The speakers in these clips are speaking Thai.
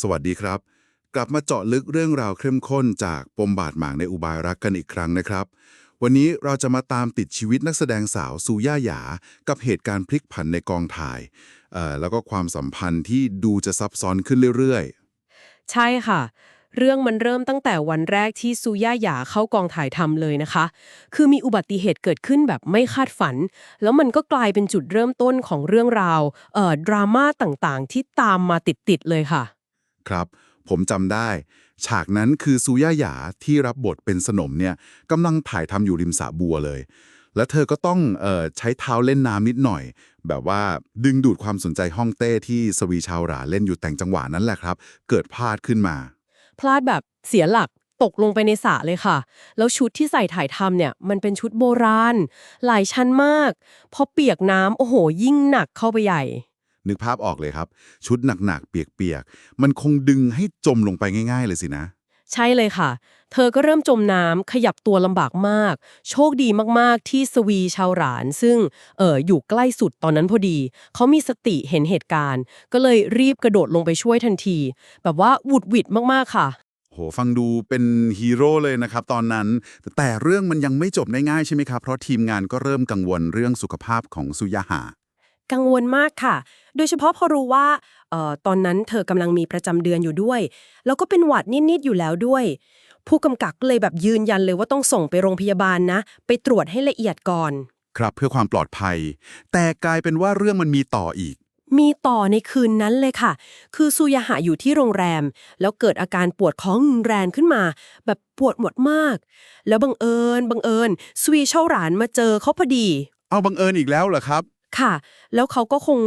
สวัสดีครับ กลับมาเจาะลึกเรื่องราวเข้มข้นจากปมบาดหมางในอุบายรักกันอีกครั้งนะครับ วันนี้เราจะมาตามติดชีวิตนักแสดงสาวซูย่าหยา กับเหตุการณ์พลิกผันในกองถ่ายแล้วก็ความสัมพันธ์ที่ดูจะซับซ้อนขึ้นเรื่อยๆ ใช่ค่ะ เรื่องมันเริ่มตั้งแต่วันแรกที่ซูย่าหยาเข้ากองถ่ายทำเลยนะคะ คือมีอุบัติเหตุเกิดขึ้นแบบไม่คาดฝัน แล้วมันก็กลายเป็นจุดเริ่มต้นของเรื่องราวดราม่าต่างๆ ที่ตามมาติดๆเลยค่ะ ครับ ผมจำได้ ฉากนั้นคือซูย่าหยาที่รับบทเป็นสนมเนี่ยกำลังถ่ายทำอยู่ริมสระบัวเลย และเธอก็ต้องออใช้เท้าเล่นน้ำนิดหน่อย แบบว่าดึงดูดความสนใจฮ่องเต้ที่สวีชาวหราเล่นอยู่แต่งจังหวะนั้นแหละครับ เกิดพลาดขึ้นมา พลาดแบบเสียหลักตกลงไปในสระเลยค่ะ แล้วชุดที่ใส่ถ่ายทำเนี่ยมันเป็นชุดโบราณ หลายชั้นมาก พอเปียกน้ำโอ้โหยิ่งหนักเข้าไปใหญ่ นึกภาพออกเลยครับ ชุดหนักๆ เปียกๆ มันคงดึงให้จมลงไปง่าย ๆ เลยสินะ ใช่เลยค่ะ เธอก็เริ่มจมน้ำขยับตัวลำบากมาก โชคดีมากๆ ที่สวีชาวหราน ซึ่งเอออยู่ใกล้สุดตอนนั้นพอดี เขามีสติเห็นเหตุการณ์ ก็เลยรีบกระโดดลงไปช่วยทันที แบบว่าหวุดหวิดมากๆค่ะ โหฟังดูเป็นฮีโร่เลยนะครับตอนนั้น แต่เรื่องมันยังไม่จบง่ายๆใช่ไหมครับ เพราะทีมงานก็เริ่มกังวลเรื่องสุขภาพของซุยาหา กังวลมากค่ะ โดยเฉพาะพอรู้ว่าเอ่อตอนนั้นเธอกำลังมีประจำเดือนอยู่ด้วย แล้วก็เป็นหวัดนิด ๆ อยู่แล้วด้วย ผู้กำกับก็เลยแบบยืนยันเลยว่าต้องส่งไปโรงพยาบาลนะ ไปตรวจให้ละเอียดก่อน ครับเพื่อความปลอดภัย แต่กลายเป็นว่าเรื่องมันมีต่ออีก มีต่อในคืนนั้นเลยค่ะ คือซูยาหะอยู่ที่โรงแรม แล้วเกิดอาการปวดท้องรุนแรงขึ้นมา แบบปวดหมดมาก แล้วบังเอิญบังเอิญสวีเช่าหลานมาเจอเขาพอดี เอาบังเอิญอีกแล้วเหรอครับ ค่ะ แล้วเขาก็คง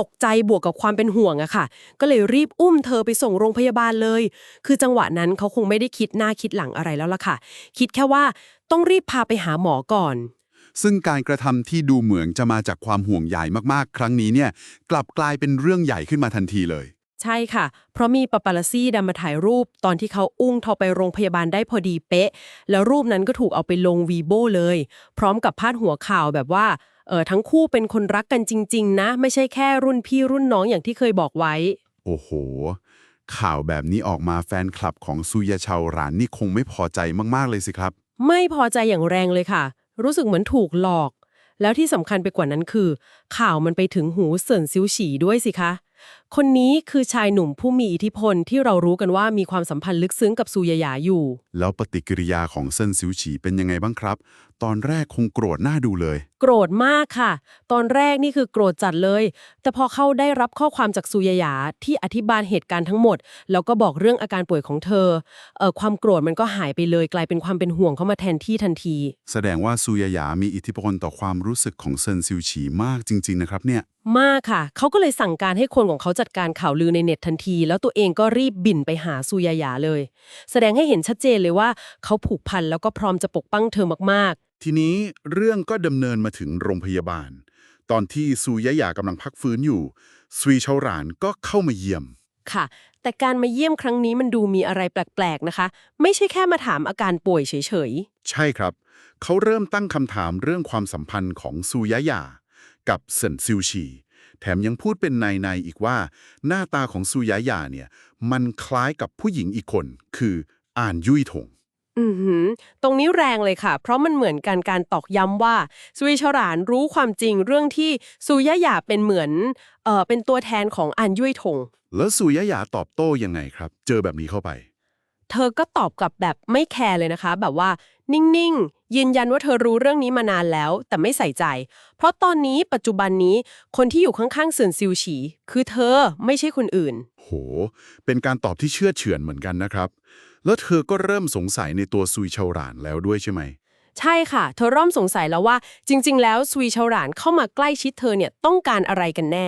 ตกใจบวกกับความเป็นห่วงอะค่ะ ก็เลยรีบอุ้มเธอไปส่งโรงพยาบาลเลย คือจังหวะนั้นเขาคงไม่ได้คิดหน้าคิดหลังอะไรแล้วล่ะค่ะ คิดแค่ว่าต้องรีบพาไปหาหมอก่อน ซึ่งการกระทำที่ดูเหมือนจะมาจากความห่วงใยมากๆ ครั้งนี้เนี่ย กลับกลายเป็นเรื่องใหญ่ขึ้นมาทันทีเลย ใช่ค่ะ เพราะมีปาปาลัสซี่ดันมาถ่ายรูปตอนที่เขาอุ้งเธอไปโรงพยาบาลได้พอดีเป๊ะ แล้วรูปนั้นก็ถูกเอาไปลงวีโบเลย พร้อมกับพาดหัวข่าวแบบว่าเออทั้งคู่เป็นคนรักกันจริง ๆ นะ ไม่ใช่แค่รุ่นพี่รุ่นน้องอย่างที่เคยบอกไว้ โอ้โห ข่าวแบบนี้ออกมาแฟนคลับของซุยาชาวหรานนี่คงไม่พอใจมากๆเลยสิครับ ไม่พอใจอย่างแรงเลยค่ะ รู้สึกเหมือนถูกหลอก แล้วที่สำคัญไปกว่านั้นคือ ข่าวมันไปถึงหูเซินซิวฉีด้วยสิคะ คนนี้คือชายหนุ่มผู้มีอิทธิพลที่เรารู้กันว่ามีความสัมพันธ์ลึกซึ้งกับซูยาหยาอยู่ แล้วปฏิกิริยาของเซินซิวฉีเป็นยังไงบ้างครับ ตอนแรกคงโกรธหน้าดูเลย โกรธมากค่ะ ตอนแรกนี่คือโกรธจัดเลย แต่พอเขาได้รับข้อความจากซูยาหยาที่อธิบายเหตุการณ์ทั้งหมด แล้วก็บอกเรื่องอาการป่วยของเธอเอ่อความโกรธมันก็หายไปเลย กลายเป็นความเป็นห่วงเข้ามาแทนที่ทันที แสดงว่าซูยาหยามีอิทธิพลต่อความรู้สึกของเซินซิวฉีมากจริง ๆนะครับเนี่ย มากค่ะ เขาก็เลยสั่งการให้คนของเขาจัดการข่าวลือในเน็ตทันที แล้วตัวเองก็รีบบินไปหาซูยาหยาเลย แสดงให้เห็นชัดเจนเลยว่า เขาผูกพันแล้วก็พร้อมจะปกป้องเธอมากทีนี้เรื่องก็ดำเนินมาถึงโรงพยาบาล ตอนที่ซูยาหยากำลังพักฟื้นอยู่ซุยเชาหรานก็เข้ามาเยี่ยมๆค่ะ แต่การมาเยี่ยมครั้งนี้มันดูมีอะไรแปลกๆนะคะ ไม่ใช่แค่มาถามอาการป่วยเฉยๆ ใช่ครับ เขาเริ่มตั้งคำถามเรื่องความสัมพันธ์ของซูยาหยากับเซินซิวชี แถมยังพูดเป็นในในๆอีกว่า หน้าตาของซูยาหยาเนี่ย มันคล้ายกับผู้หญิงอีกคน คืออ่านยุ้ยถงอือหือตรงนี้แรงเลยค่ะ เพราะมันเหมือนกันการตอกย้ำว่าซุยชรานรู้ความจริงเรื่องที่ซุยะหยาเป็นเหมือนเอ่อเป็นตัวแทนของอันยุ้ยถง แล้วซูยาหยาตอบโต้ยังไงครับ เจอแบบนี้เข้าไป เธอก็ตอบกลับแบบไม่แคร์เลยนะคะ แบบว่า นิ่งๆ ยืนยันว่าเธอรู้เรื่องนี้มานานแล้ว แต่ไม่ใส่ใจ เพราะตอนนี้ปัจจุบันนี้คนที่อยู่ข้างๆเซินซิวฉี คือเธอไม่ใช่คนอื่น โห เป็นการตอบที่เชื่อเฉือนเหมือนกันนะครับ แล้วเธอก็เริ่มสงสัยในตัวซุยเชาหรานแล้วด้วยใช่ไหม ใช่ค่ะ เธอเริ่มสงสัยแล้วว่า จริง ๆ แล้วสวีชาวหลานเข้ามาใกล้ชิดเธอเนี่ยต้องการอะไรกันแน่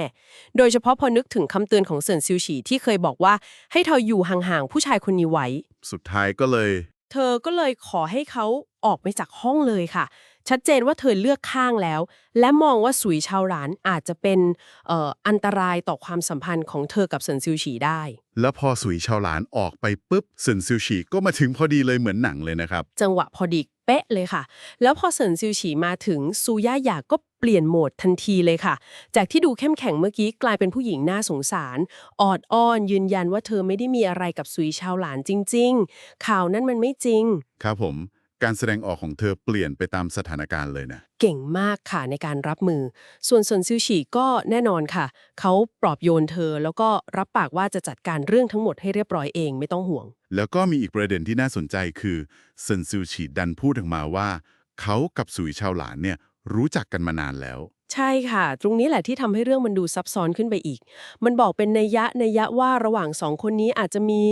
โดยเฉพาะพอนึกถึงคำเตือนของเซินซิวฉีที่เคยบอกว่า ให้เธออยู่ห่างๆผู้ชายคนนี้ไว้ สุดท้ายก็เลย เธอก็เลยขอให้เขาออกไปจากห้องเลยค่ะ ชัดเจนว่าเธอเลือกข้างแล้ว และมองว่าสุยชาวหลานอาจจะเป็นเอ่ออันตรายต่อความสัมพันธ์ของเธอกับเซินซิวฉีได้ แล้วพอสุยเชาหลานออกไปปุ๊บเซินซิวฉีก็มาถึงพอดีเลยเหมือนหนังเลยนะครับ จังหวะพอดีเป๊ะเลยค่ะ แล้วพอเซินซิวฉีมาถึงซูย่าหยาก็เปลี่ยนโหมดทันทีเลยค่ะ จากที่ดูเข้มแข็งเมื่อกี้กลายเป็นผู้หญิงน่าสงสาร ออดอ้อน ยืนยันว่าเธอไม่ได้มีอะไรกับซุยชาวหลานจริง ๆ ข่าวนั้นมันไม่จริง ครับผม การแสดงออกของเธอเปลี่ยนไปตามสถานการณ์เลยนะ เก่งมากค่ะในการรับมือ ส่วนเซินซิวฉีก็แน่นอนค่ะ เขาปลอบโยนเธอแล้วก็รับปากว่าจะจัดการเรื่องทั้งหมดให้เรียบร้อยเองไม่ต้องห่วง แล้วก็มีอีกประเด็นที่น่าสนใจคือเซินซิวฉีดันพูดออกมาว่า เขากับสุยชาวหลานเนี่ยรู้จักกันมานานแล้ว ใช่ค่ะ ตรงนี้แหละที่ทำให้เรื่องมันดูซับซ้อนขึ้นไปอีก มันบอกเป็นนัยยะนัยยะว่าระหว่างสองคนนี้อาจจะมี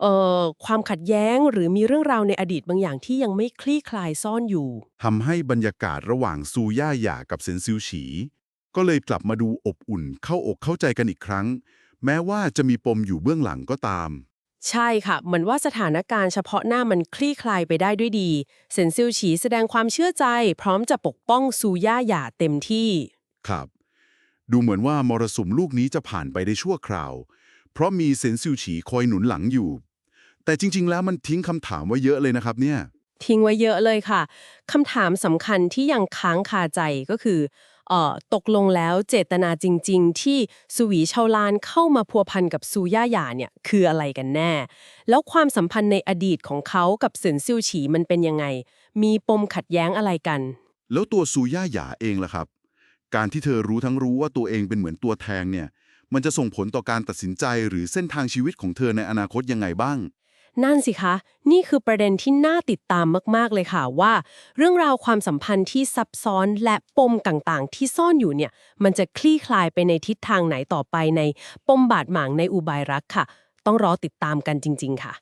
เอ่อความขัดแย้งหรือมีเรื่องราวในอดีตบางอย่างที่ยังไม่คลี่คลายซ่อนอยู่ ทำให้บรรยากาศระหว่างซูย่าหย่ากับเซนซิวฉี ก็เลยกลับมาดูอบอุ่นเข้าอกเข้าใจกันอีกครั้ง แม้ว่าจะมีปมอยู่เบื้องหลังก็ตาม ใช่ค่ะ เหมือนว่าสถานการณ์เฉพาะหน้ามันคลี่คลายไปได้ด้วยดี เซนซิลฉีแสดงความเชื่อใจ พร้อมจะปกป้องซูย่าหย่าเต็มที่ ครับ ดูเหมือนว่ามรสุมลูกนี้จะผ่านไปได้ชั่วคราว เพราะมีเซนซิวฉีคอยหนุนหลังอยู่ แต่จริง ๆ แล้วมันทิ้งคำถามไว้เยอะเลยนะครับเนี่ย ทิ้งไว้เยอะเลยค่ะคำถามสำคัญที่ยังค้างคาใจก็คือเอ่อตกลงแล้วเจตนาจริง ๆ ที่สวีชาวลานเข้ามาพัวพันกับซูย่าหยาเนี่ยคืออะไรกันแน่ แล้วความสัมพันธ์ในอดีตของเขากับเซินซิวฉีมันเป็นยังไง มีปมขัดแย้งอะไรกัน แล้วตัวซูย่าหยาเองล่ะครับ การที่เธอรู้ทั้งรู้ว่าตัวเองเป็นเหมือนตัวแทงเนี่ยมันจะส่งผลต่อการตัดสินใจหรือเส้นทางชีวิตของเธอในอนาคตยังไงบ้าง นั่นสิคะ นี่คือประเด็นที่น่าติดตามมาก ๆ เลยค่ะว่า เรื่องราวความสัมพันธ์ที่ซับซ้อนและปมต่างๆ ที่ซ่อนอยู่เนี่ย มันจะคลี่คลายไปในทิศทางไหนต่อไปในปมบาดหมางในอุบายรักค่ะ ต้องรอติดตามกันจริง ๆ ค่ะ